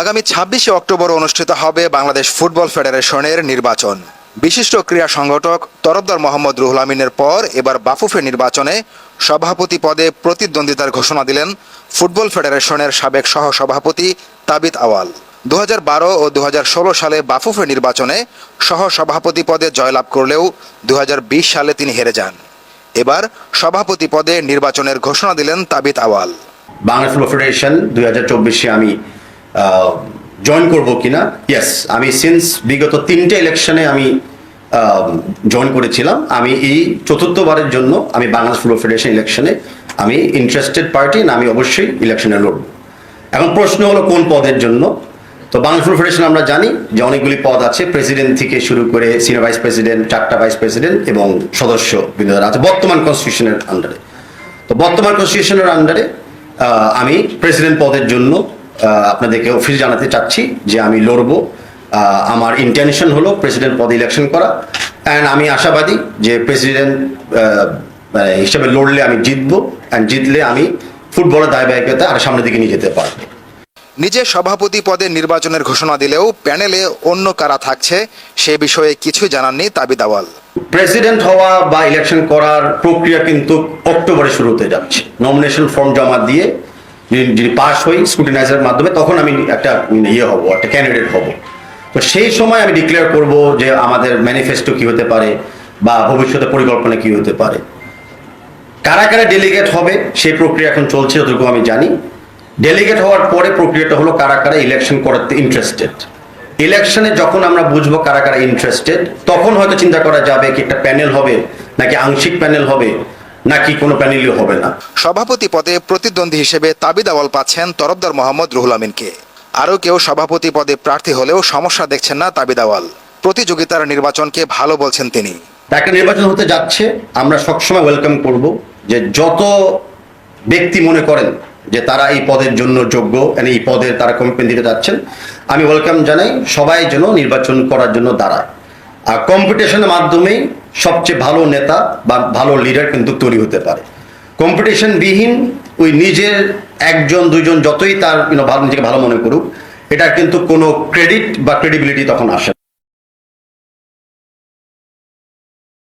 আগামী ছাব্বিশে অক্টোবর অনুষ্ঠিত হবে বাংলাদেশ ফুটবল ফেডারেশনের নির্বাচন। বিশিষ্ট ক্রীড়া সংগঠক তরফদার মোহাম্মদ রুহুল আমিনের পর এবার বাফুফে নির্বাচনে সভাপতি পদে প্রতিদ্বন্দ্বিতার ঘোষণা দিলেন ফুটবল ফেডারেশনের সাবেক সহ সভাপতি তাবিত আওয়াল। দু হাজার বারো ও দু হাজার ষোলো সালে বাফুফে নির্বাচনে সহ সভাপতি পদে জয়লাভ করলেও দু হাজার বিশ সালে তিনি হেরে যান। এবার সভাপতি পদে নির্বাচনের ঘোষণা দিলেন তাবিত আওয়াল। বাংলা ফুটবল ফেডারেশন চব্বিশে আমি জয়েন করব কিনা? ইয়েস আমি সিন্স বিগত তিনটে ইলেকশনে আমি জয়েন করেছিলাম। আমি এই চতুর্থবারের জন্য আমি বাংলাদেশ ফুটবল ফেডারেশন ইলেকশনে আমি ইন্টারেস্টেড পার্টি না, আমি অবশ্যই ইলেকশনে লড়ব। এখন প্রশ্ন হলো কোন পদের জন্য? তো বাংলাদেশ ফুটবল ফেডারেশন আমরা জানি যে অনেকগুলি পদ আছে। প্রেসিডেন্ট থেকে শুরু করে সিনিয়র ভাইস প্রেসিডেন্ট চারটা ভাইস প্রেসিডেন্ট এবং সদস্য বিভিন্ন আছে বর্তমান কনস্টিটিউশনের আন্ডারে তো বর্তমান কনস্টিটিউশনের আন্ডারে আমি প্রেসিডেন্ট পদের জন্য আপনাদেরকে অফিস জানাতে চাচ্ছি যে আমি লড়বো। আমার ইন্টেনশন হলো প্রেসিডেন্ট পদে ইলেকশন করা। অ্যান্ড আমি আশাবাদী যে প্রেসিডেন্ট হিসেবে লড়লে আমি জিতবো। অ্যান্ড জিতলে আমি ফুটবলের দায়বাহিকতা আর সামনের দিকে নিয়ে যেতে পারব। নিজে সভাপতি পদে নির্বাচনের ঘোষণা দিলেও প্যানেলে অন্য কারা থাকছে সে বিষয়ে কিছুই জানাননি তাবিদ আওয়াল। প্রেসিডেন্ট হওয়া বা ইলেকশন করার প্রক্রিয়া কিন্তু অক্টোবরে শুরু হতে যাচ্ছে। নমিনেশন ফর্ম জমা দিয়ে যদি- পাস হই স্কুটিনাইজারের মাধ্যমে, তখন আমি একটা ইয়ে হব, একটা ক্যান্ডিডেট হব। তো সেই সময় আমি ডিক্লেয়ার করব যে আমাদের ম্যানিফেস্টো কি হতে পারে বা ভবিষ্যতে পরিকল্পনা কি হতে পারে। কারা কারা ডেলিগেট হবে, সেই প্রক্রিয়া এখন চলছে যতটুকু আমি জানি। ডেলিগেট হওয়ার পরে প্রক্রিয়াটা হলো কারা কারা ইলেকশন করাতে ইন্টারেস্টেড ইলেকশনে যখন আমরা বুঝব কারা কারা ইন্টারেস্টেড তখন হয়তো চিন্তা করা যাবে কি একটা প্যানেল হবে, নাকি আংশিক প্যানেল হবে। নাকি কোনো প্যানেলই হবে না। সভাপতি পদে প্রতিদ্বন্দ্বী হিসেবে তাবিদ আওয়াল পাচ্ছেন তরফদার মোহাম্মদ রুহুল আমিনকে। আরও কেউ সভাপতি পদে প্রার্থী হলেও সমস্যা দেখছেন না তাবিদ আওয়াল প্রতিযোগিতার নির্বাচনকে ভালো বলছেন তিনি। একটা নির্বাচন হতে যাচ্ছে আমরা সবসময় ওয়েলকাম করব যে যত ব্যক্তি মনে করেন যে তারা এই পদের জন্য যোগ্য and এই পদে তারা কমিটমেন্ট দিতে যাচ্ছেন আমি ওয়েলকাম জানাই সবাই যেন নির্বাচন করার জন্য দাঁড়ায়। আর কম্পিটিশনের মাধ্যমেই সবচেয়ে ভালো নেতা বা ভালো লিডার কিন্তু তৈরি হতে পারে কম্পিটিশন বিহীন ওই নিজের একজন, দুজন যতই তার ভালো নিজেকে ভালো মনে করুক এটা কিন্তু কোনো ক্রেডিট বা ক্রেডিবিলিটি তখন আসে।